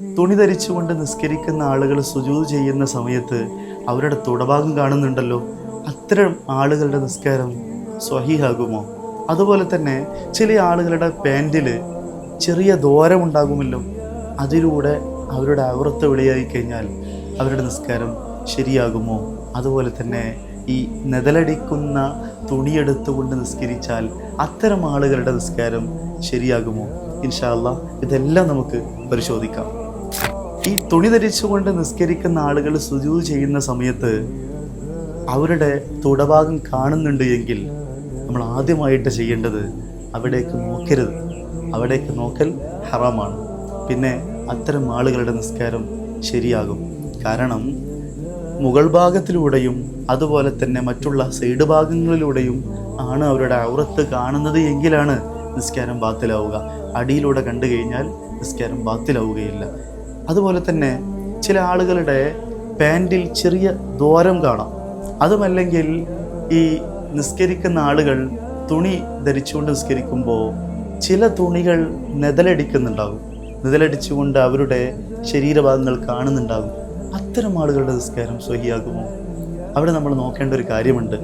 തുണി ധരിച്ചുകൊണ്ട് നിസ്കരിക്കുന്ന ആളുകൾ സുജൂത് ചെയ്യുന്ന സമയത്ത് അവരുടെ തുടഭാഗം കാണുന്നുണ്ടല്ലോ. അത്തരം ആളുകളുടെ നിസ്കാരം സ്വഹിഹാകുമോ? അതുപോലെ തന്നെ ചില ആളുകളുടെ പാന്റിൽ ചെറിയ ദോരമുണ്ടാകുമല്ലോ. അതിലൂടെ അവരുടെ അവൃത്ത് വെളിയായി കഴിഞ്ഞാൽ അവരുടെ നിസ്കാരം ശരിയാകുമോ? അതുപോലെ തന്നെ ഈ നെതലടിക്കുന്ന തുണിയെടുത്തുകൊണ്ട് നിസ്കരിച്ചാൽ അത്തരം ആളുകളുടെ നിസ്കാരം ശരിയാകുമോ? ഇൻഷാല്ല ഇതെല്ലാം നമുക്ക് പരിശോധിക്കാം. ഈ തുണി ധരിച്ചുകൊണ്ട് നിസ്കരിക്കുന്ന ആളുകൾ സുജൂത് ചെയ്യുന്ന സമയത്ത് അവരുടെ തുടഭാഗം കാണുന്നുണ്ട് എങ്കിൽ നമ്മൾ ആദ്യമായിട്ട് ചെയ്യേണ്ടത് അവിടേക്ക് നോക്കരുത്. അവിടേക്ക് നോക്കൽ ഹറാമാണ്. പിന്നെ അത്തരം ആളുകളുടെ നിസ്കാരം ശരിയാകും. കാരണം മുകൾ ഭാഗത്തിലൂടെയും അതുപോലെ തന്നെ മറ്റുള്ള സൈഡ് ഭാഗങ്ങളിലൂടെയും ആണ് അവരുടെ ഔറത്ത് കാണുന്നത് എങ്കിലാണ് നിസ്കാരം ബാത്തിലാവുക. അടിയിലൂടെ കണ്ടു കഴിഞ്ഞാൽ നിസ്കാരം ബാത്തിലാവുകയില്ല. അതുപോലെ തന്നെ ചില ആളുകളുടെ പാന്റിൽ ചെറിയ ദ്വാരം കാണാം. അതുമല്ലെങ്കിൽ ഈ നിസ്കരിക്കുന്ന ആളുകൾ തുണി ധരിച്ചുകൊണ്ട് നിസ്കരിക്കുമ്പോൾ ചില തുണികൾ നെതലടിക്കുന്നുണ്ടാകും. നെതലടിച്ചുകൊണ്ട് അവരുടെ ശരീരഭാഗങ്ങൾ കാണുന്നുണ്ടാകും. അത്തരം ആളുകളുടെ നിസ്കാരം സ്വഹിയാകുമോ? അവിടെ നമ്മൾ നോക്കേണ്ട ഒരു കാര്യമുണ്ട്.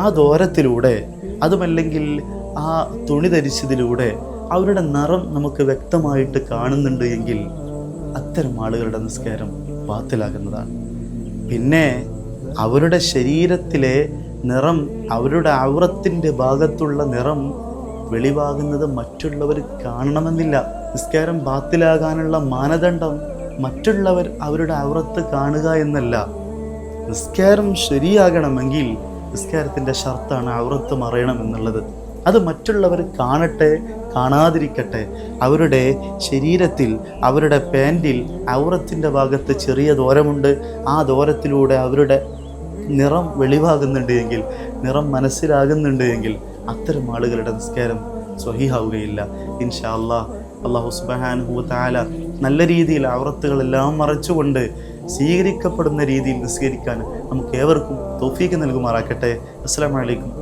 ആ ദോരത്തിലൂടെ അതുമല്ലെങ്കിൽ ആ തുണി ധരിച്ചതിലൂടെ അവരുടെ നിറം നമുക്ക് വ്യക്തമായിട്ട് കാണുന്നുണ്ട് എങ്കിൽ അത്തരം ആളുകളുടെ നിസ്കാരം ബാത്തിലാകുന്നതാണ്. പിന്നെ അവരുടെ ശരീരത്തിലെ നിറം അവരുടെ ഔറത്തിന്റെ ഭാഗത്തുള്ള നിറം വെളിവാകുന്നത് മറ്റുള്ളവർ കാണണമെന്നില്ല. നിസ്കാരം ബാത്തിലാകാനുള്ള മാനദണ്ഡം മറ്റുള്ളവർ അവരുടെ ഔറത്ത് കാണുക എന്നല്ല. നിസ്കാരം ശരിയാകണമെങ്കിൽ നിസ്കാരത്തിന്റെ ഷർത്താണ് ഔറത്ത് മറയണം എന്നുള്ളത്. അത് മറ്റുള്ളവർ കാണട്ടെ കാണാതിരിക്കട്ടെ. അവരുടെ ശരീരത്തിൽ അവരുടെ പാന്റിൽ ഔറത്തിന്റെ ഭാഗത്ത് ചെറിയ ദോരമുണ്ട് ആ ദോരത്തിലൂടെ അവരുടെ നിറം വെളിവാകുന്നുണ്ട് എങ്കിൽ നിറം മനസ്സിലാകുന്നുണ്ട് എങ്കിൽ അത്തരം ആളുകളുടെ നിസ്കാരം സ്വഹിയാവുകയില്ല ഇൻഷാ അല്ലാ അള്ളാഹു സുബഹാനുഹു താല നല്ല രീതിയിൽ ഔറത്തുകളെല്ലാം മറച്ചുകൊണ്ട് സ്വീകരിക്കപ്പെടുന്ന രീതിയിൽ നിസ്കരിക്കാൻ നമുക്ക് ഏവർക്കും തോഫീക്ക് നൽകുമാറാക്കട്ടെ. അസ്സാം വലൈക്കും